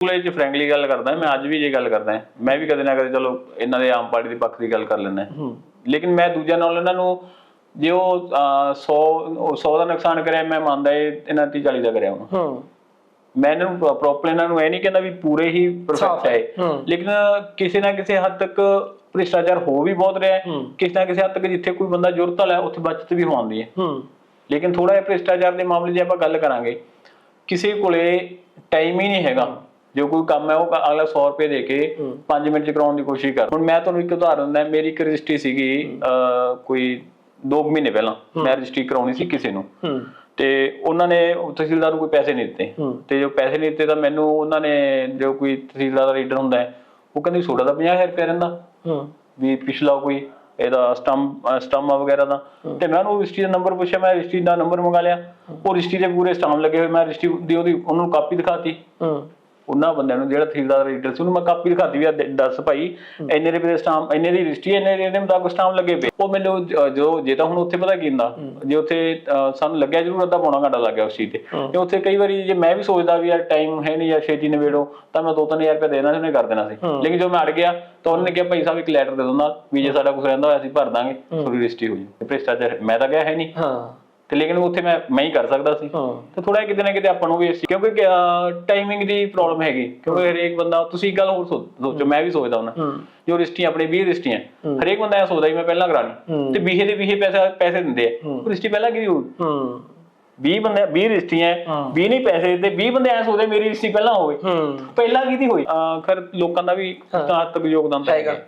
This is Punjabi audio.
ਕੋਲੇ ਚ ਫ੍ਰੈਂਕਲੀ ਗੱਲ ਕਰਦਾ ਮੈਂ ਅੱਜ ਵੀ ਜੇ ਗੱਲ ਕਰਦਾ ਮੈਂ ਵੀ ਕਦੇ ਨਾ ਕਦੇ ਚਲੋ ਇਹਨਾਂ ਦੇ ਆਮ ਪਾਰਟੀ ਦੇ ਪੱਖ ਦੀ ਗੱਲ ਕਰ ਲੈਂਦਾ। ਲੇਕਿਨ ਮੈਂ ਦੂਜਿਆਂ ਨਾਲ ਇਹਨਾਂ ਨੂੰ ਜੇ ਉਹ 100 100 ਦਾ ਨੁਕਸਾਨ ਕਰਿਆ ਮੈਂ ਮੰਨਦਾ ਇਹ ਇਹਨਾਂ 30 40 ਦਾ ਕਰਿਆ ਹੂੰ। ਮੈਂ ਇਹਨਾਂ ਨੂੰ ਪ੍ਰੋਪਰ ਇਹਨਾਂ ਨੂੰ ਇਹ ਨਹੀਂ ਕਹਿੰਦਾ ਵੀ ਪੂਰੇ ਹੀ ਪਰਫੈਕਟ ਹੈ। ਲੇਕਿਨ ਕਿਸੇ ਨਾ ਕਿਸੇ ਹੱਦ ਤੱਕ ਭ੍ਰਿਸ਼ਟਾਚਾਰ ਹੋ ਵੀ ਬਹੁਤ ਰਿਹਾ ਹੈ। ਕਿਸੇ ਨਾ ਕਿਸੇ ਹੱਦ ਤੱਕ ਜਿੱਥੇ ਕੋਈ ਬੰਦਾ ਜ਼ਰੂਰਤ ਵਾਲਾ ਹੈ ਉੱਥੇ ਬਚਤ ਵੀ ਹੋਉਂਦੀ ਹੈ। ਹੂੰ। ਲੇਕਿਨ ਥੋੜਾ ਜਿਹਾ ਭ੍ਰਿਸ਼ਟਾਚਾਰ ਦੇ ਮਾਮਲੇ 'ਚ ਆਪਾਂ ਗੱਲ ਕਰਾਂਗੇ ਕਿਸੇ ਕੋਲੇ ਟਾਈਮ ਹੀ ਨਹੀਂ ਹੈਗਾ। ਜੋ ਕੋਈ ਕੰਮ ਹੈ ਉਹ ਅਗਲਾ 100 ਰੁਪਏ ਦੇ ਕੇ 5 ਮਿੰਟ 'ਚ ਕਰਾਉਣ ਦੀ ਕੋਸ਼ਿਸ਼ ਕਰ। ਹੁਣ ਮੈਂ ਤੁਹਾਨੂੰ ਇੱਕ ਉਦਾਹਰਨ ਦਿੰਦਾ ਮੇਰੀ ਇੱਕ ਰਜਿਸਟਰੀ ਸੀਗੀ ਕੋਈ 2 ਮਹੀਨੇ ਪਹਿਲਾਂ ਮੈਂ ਰਜਿਸਟਰੀ ਕਰਾਉਣੀ ਸੀ ਕਿਸੇ ਨੂੰ। ਤੇ ਉਹਨਾਂ ਨੇ ਤਹਿਸੀਲਦਾਰ ਨੂੰ ਕੋਈ ਪੈਸੇ ਨਹੀਂ ਦਿੱਤੇ। ਤੇ ਜੋ ਪੈਸੇ ਨਹੀਂ ਦਿੱਤੇ ਤਾਂ ਮੈਨੂੰ ਉਹਨਾਂ ਨੇ ਜੋ ਕੋਈ ਤਹਿਸੀਲਦਾਰ ਦਾ ਰੀਡਰ ਹੁੰਦਾ ਉਹ ਕਹਿੰਦੀ ਸੋਡਾ ਦਾ 50000 ਰੁਪਏ ਰਹਿੰਦਾ। ਵੀ ਪਿਛਲਾ ਕੋਈ ਇਹਦਾ ਸਟੰਪ ਸਟੰਪ ਵਗੈਰਾ ਦਾ। ਤੇ ਮੈਂ ਉਹਨੂੰ ਰਜਿਸਟਰੀ ਦਾ ਨੰਬਰ ਪੁੱਛਿਆ ਮੈਂ ਰਜਿਸਟਰੀ ਦਾ ਨੰਬਰ ਮੰਗਾ ਲਿਆ। ਉਹ ਰਜਿਸਟਰੀ ਦੇ ਪੂਰੇ ਸਟੰਪ ਲੱਗੇ ਹੋਏ ਮੈਂ ਰਜਿਸਟਰੀ ਦੀ ਉਹਦੀ ਉਹਨੂੰ ਕਾਪੀ ਦਿਖਾਤੀ। ਉਹਨਾਂ ਬੰਦਿਆਂ ਨੂੰ ਜਿਹੜਾ ਤਹਿਸੀਲਦਾਰ ਰੀਡਰ ਸੀ ਉਹਨੂੰ ਮੈਂ ਕਾਪੀ ਦਿਖਾਤੀ ਵੀ ਦੱਸ ਭਾਈ ਇੰਨੇ ਰੁਪਏ ਦੇ ਸਟਾਂਪ ਇੰਨੇ ਦੀ ਰਜਿਸਟਰੀ ਇੰਨੇ ਦੇ ਮੁਤਾਬਕ ਸਟਾਂਪ ਲੱਗੇ ਪਏ। ਉਹ ਮੈਨੂੰ ਜ- ਜੋ ਜੇ ਤਾਂ ਹੁਣ ਉੱਥੇ ਪਤਾ ਕੀ ਹੁੰਦਾ ਜੇ ਉੱਥੇ ਸਾਨੂੰ ਲੱਗਿਆ ਜ਼ਰੂਰ ਅੱਧਾ ਪੌਣਾ ਘੰਟਾ ਲੱਗ ਗਿਆ ਉਸ ਚੀਜ਼ ਤੇ। ਤੇ ਉੱਥੇ ਕਈ ਵਾਰੀ ਜੇ ਮੈਂ ਵੀ ਸੋਚਦਾ ਵੀ ਯਾਰ ਟਾਈਮ ਹੈ ਨਹੀਂ ਜਾਂ ਛੇਤੀ ਨਿਬੇੜੋ ਤਾਂ ਮੈਂ 2-3000 ਰੁਪਏ ਦੇਣਾ ਸੀ ਉਹਨੇ ਕਰ ਦੇਣਾ ਸੀ। ਲੇਕਿਨ ਜੋ ਮੈਂ ਅੜ ਗਿਆ ਤਾਂ ਉਹਨੇ ਕਿਹਾ ਭਾਈ ਸਾਹਿਬ ਇੱਕ ਲੈਟਰ ਦੇ ਦੋ ਨਾਲ ਵੀ ਜੇ ਸਾਡਾ ਕੁਝ ਰਹਿੰਦਾ ਹੋਇਆ ਅਸੀਂ ਭਰ ਦਾਂਗੇ ਤੁਹਾਡੀ ਰਜਿਸਟਰੀ ਹੋ ਜਾਊ ਭ੍ਰਿਸ਼ਟਾਚਾਰ ਮੈਂ ਤਾਂ ਗਿਆ ਹੈ ਨਹੀਂ ਹਾਂ। ਤੇ ਲੇਕਿਨ ਉੱਥੇ ਮੈਂ ਮੈਂ ਹੀ ਕਰ ਸਕਦਾ ਸੀ। ਹਾਂ। ਤੇ ਥੋੜਾ ਕਿਤੇ ਨਾ ਕਿਤੇ ਆਪਾਂ ਨੂੰ ਵੀ ਇਸ- ਕਿਉਂਕਿ ਟਾਈਮਿੰਗ ਦੀ ਪ੍ਰੋਬਲਮ ਹੈਗੀ। ਕਿਉਂਕਿ ਹਰੇਕ ਬੰਦਾ ਤੁਸੀਂ ਗੱਲ ਹੋਰ ਸੋਚੋ ਮੈਂ ਵੀ ਸੋਚਦਾ ਹੂੰ। ਜੋ ਰਿਸ਼ਤੀ ਆਪਣੇ 20 ਰਿਸ਼ਤੀਆਂ ਹਰੇਕ ਬੰਦਾ ਇਹ ਸੋਚਦਾ ਮੈਂ ਪਹਿਲਾਂ ਕਰਾਣੀ। ਤੇ 20 ਦੇ 20 ਪੈਸੇ ਪੈਸੇ ਦਿੰਦੇ ਆ। ਰਿਸ਼ਤੀ ਪਹਿਲਾਂ ਕਿਹਦੀ ਹੋਊ ਹੂੰ। 20 ਬੰਦੇ 20 ਰਿਸ਼ਤੀਆਂ ਹਾਂ। 20 ਨਹੀਂ ਪੈਸੇ ਦਿੱਤੇ 20 ਬੰਦੇ ਐ ਸੋਚਦੇ ਮੇਰੀ ਰਿਸ਼ਤੀ ਪਹਿਲਾਂ ਹੋਵੇ। ਪਹਿਲਾਂ ਕਿਹਦੀ ਹੋਈ? ਖੈਰ ਲੋਕਾਂ ਦਾ ਵੀ ਤਾਂ ਹੱਦ ਤੱਕ ਯੋਗਦਾਨ ਤਾਂ ਹੈਗਾ।